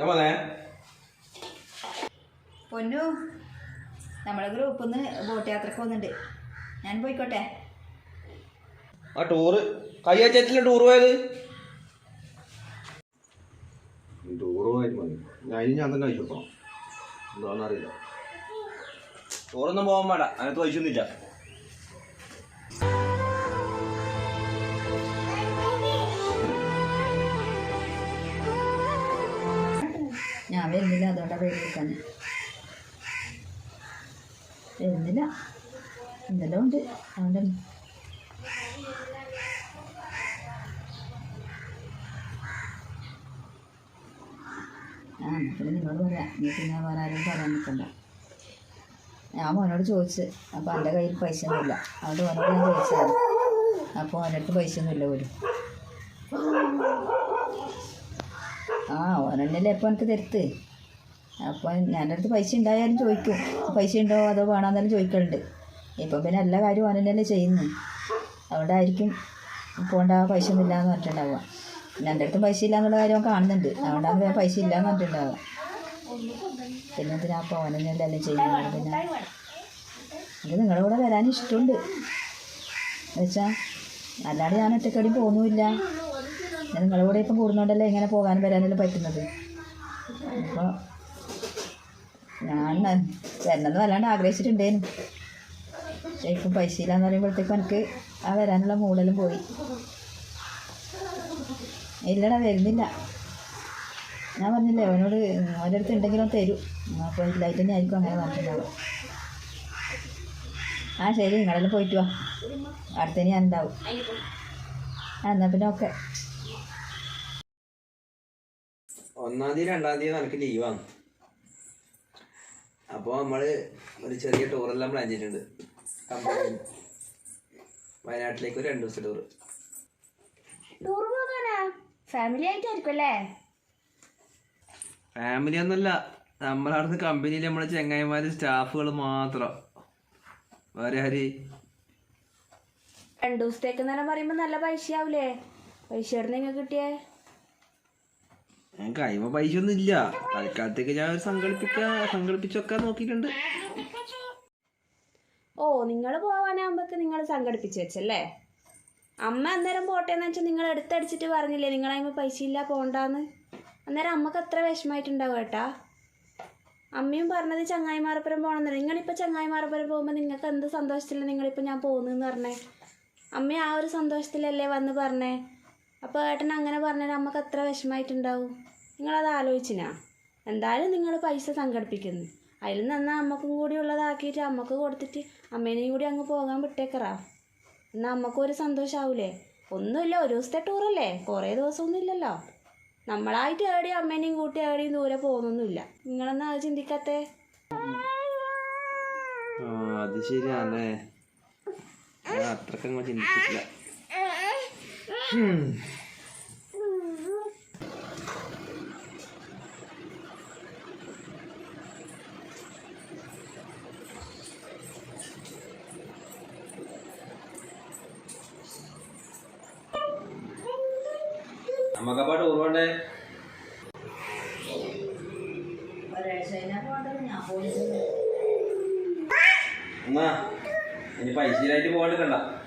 ഞാൻ പോന്നേ പൊന്നു നമ്മളെ ഗ്രൂപ്പിൽ നിന്ന് ബോട്ട് യാത്രയ്ക്ക് പോകുന്നുണ്ട്. ഞാൻ പോയിക്കോട്ടെ. ആ ടൂറ്. കയ്യാച്ചേറ്റില്ല ടൂർ പോയത്? ടൂറ് പോയിട്ട് മതി ഞാൻ ഇനി ഞാൻ തന്നെ കഴിച്ചോളാം എന്താണെന്നറിയില്ല ടൂറൊന്നും പോകാൻ വേണ്ട അതിനകത്ത് കഴിച്ചൊന്നുമില്ല ഞാൻ വരുന്നില്ല അതുകൊണ്ടാണ് തന്നെ വരുന്നില്ല. എന്തെല്ലാം ഉണ്ട് അതുകൊണ്ട് ആ പിന്നെ നിങ്ങൾ പറയാം. നീ പിന്നെ വേറെ ആരും പറയാൻ നിൽക്കണ്ട ഞാൻ മോനോട് ചോദിച്ച് അപ്പോൾ എന്റെ കയ്യിൽ പൈസ ഒന്നുമില്ല. അതുകൊണ്ട് മോനോട് ഞാൻ ചോദിച്ചതാണ്. അപ്പോൾ അവന്റെ അടുത്ത് പൈസ ഒന്നുമില്ല പോലും. ആ ഓനെന്നല്ലേ ഇപ്പോൾ എനിക്ക് തരുത്ത്? അപ്പോൾ ഞാൻ അടുത്ത് പൈസ ഉണ്ടായാലും ചോദിക്കും. പൈസ ഉണ്ടോ അതോ വേണമെന്നാലും ചോദിക്കലുണ്ട്. ഇപ്പം പിന്നെ എല്ലാ കാര്യവും ഓനെന്നല്ലേ ചെയ്യുന്നു അതുകൊണ്ടായിരിക്കും പോകേണ്ട പൈസ ഒന്നും ഇല്ലയെന്ന് പറഞ്ഞിട്ടുണ്ടാവുക. പിന്നെ എന്റെ അടുത്തും പൈസ ഇല്ല എന്നുള്ള കാര്യം കാണുന്നുണ്ട്. അതുകൊണ്ടാണ് ഞാൻ പൈസ ഇല്ലയെന്ന് പറഞ്ഞിട്ടുണ്ടാവുക. പിന്നെ എന്തിനാ അപ്പോൾ ഓനെന്നല്ലേ എല്ലാം ചെയ്യുന്നത്? പിന്നെ ഇത് നിങ്ങളുടെ കൂടെ വരാൻ ഇഷ്ടമുണ്ട്. എന്നുവെച്ചാൽ അല്ലാതെ ഞാൻ ഒറ്റക്കടി പോകുന്നുമില്ല. ഞാൻ നിങ്ങളുടെ കൂടെ ഇപ്പം കൂടുന്നോണ്ടല്ലേ ഇങ്ങനെ പോകാനും വരാനെല്ലാം പറ്റുന്നത്? അപ്പോൾ ഞാൻ ചേട്ടനെന്ന് വല്ലാണ്ട് ആഗ്രഹിച്ചിട്ടുണ്ടേനു. പക്ഷേ ഇപ്പം പൈസ ഇല്ലാന്ന് പറയുമ്പോഴത്തേക്കും എനിക്ക് ആ വരാനുള്ള മൂടെല്ലാം പോയി. ഇല്ലടാ വരുന്നില്ല. ഞാൻ പറഞ്ഞില്ലേ അവനോട് അവന്റെ അടുത്ത് ഉണ്ടെങ്കിലും തരും. അപ്പോൾ ഇല്ലായിട്ട് തന്നെ ആയിരിക്കും അങ്ങനെ പറഞ്ഞിട്ടുണ്ടാവും ആ ശരി നിങ്ങളെല്ലാം പോയിട്ട് വാ. അടുത്തതിന് ഞാൻ ഉണ്ടാവും. എന്നാൽ പിന്നെ ഓക്കെ. ഒന്നാം തീയതി രണ്ടാം തീയതി നമുക്ക് ലീവാണ് അപ്പോൾ നമ്മൾ ഒരു ചെറിയ ടൂറെല്ലാം പ്ലാൻ ചെയ്തിട്ടുണ്ട്. കമ്പനി വയനാട്ടിലേക്ക് ഒരു രണ്ട് ദിവസത്തെ ടൂർ ടൂർ പോകാനാ? ഫാമിലി ആയിട്ടായിരിക്കും അല്ലേ? ഫാമിലി ഒന്നല്ല നമ്മളവിടുന്ന് കമ്പനിയിൽ നമ്മളെ ചെങ്ങായിമാര് സ്റ്റാഫുകൾ മാത്രം. വേറെ ആര്? രണ്ടു ദിവസത്തേക്ക് നേരം പറയുമ്പോ നല്ല പൈസ ആവൂലേ പൈസ എവിടെ നിങ്ങൾ കിട്ടിയേ? കൈമ പൈസ ഒന്നും ഇല്ല തൽക്കാലത്തേക്ക് ഞാൻ ഒരു സംഘടിപ്പിച്ചൊക്കെ നോക്കിയിട്ടുണ്ട്. ഓ നിങ്ങൾ പോവാനാകുമ്പോക്ക് നിങ്ങൾ സംഘടിപ്പിച്ച് വെച്ചല്ലേ? അമ്മ അന്നേരം പോട്ടെ എന്ന് വെച്ചാൽ നിങ്ങൾ എടുത്തടിച്ചിട്ട് പറഞ്ഞില്ലേ നിങ്ങളതിന് പൈസ ഇല്ല പോണ്ടാന്ന്? അന്നേരം അമ്മയ്ക്ക് അത്ര വിഷമായിട്ടുണ്ടാവും കേട്ടാ. അമ്മയും പറഞ്ഞത് ചങ്ങായിമാരപ്പുറം പോകണമെന്ന് നിങ്ങളിപ്പോൾ ചങ്ങായിമാരപ്പുരം പോകുമ്പോൾ നിങ്ങൾക്ക് എന്ത് സന്തോഷത്തിലാണ് നിങ്ങളിപ്പോൾ ഞാൻ പോകുന്നതെന്ന് പറഞ്ഞേ? അമ്മ ആ ഒരു സന്തോഷത്തിലല്ലേ വന്ന് പറഞ്ഞേ? അപ്പോൾ ഏട്ടൻ അങ്ങനെ പറഞ്ഞാൽ നമുക്ക് എത്ര വിഷമായിട്ടുണ്ടാവും നിങ്ങളത് ആലോചിച്ചിനാ? എന്തായാലും നിങ്ങൾ പൈസ സംഘടിപ്പിക്കുന്നു. അതിൽ നിന്നാൽ അമ്മക്കും കൂടി ഉള്ളതാക്കിയിട്ട് അമ്മയ്ക്ക് കൊടുത്തിട്ട് അമ്മേനെയും കൂടി അങ്ങ് പോകാൻ വിട്ടേക്കറാ. എന്നാൽ അമ്മക്കും ഒരു സന്തോഷമാവൂലേ ഒന്നുമില്ല ഒരു ദിവസത്തെ ടൂറല്ലേ കുറേ ദിവസമൊന്നും ഇല്ലല്ലോ. നമ്മളായിട്ട് ഏടി അമ്മേനെയും കൂട്ടി ഏടിയും ദൂരെ പോകുന്നൊന്നുമില്ല. നിങ്ങളെന്നാ അത് ചിന്തിക്കാത്തേ? അത് ശരിയാണ്. അത്രക്കങ്ങ് ചിന്തിച്ചിട്ടില്ല. ഹും. നമുക്കപ്പോ ടൂർ വേണ്ടേ ഒരാഴ്ച കഴിഞ്ഞാൽ പോകേണ്ടത് ഞാൻ പോകുന്നത് എന്നാ ഇനി പൈസയിലായിട്ട് പോകണ്ട Thank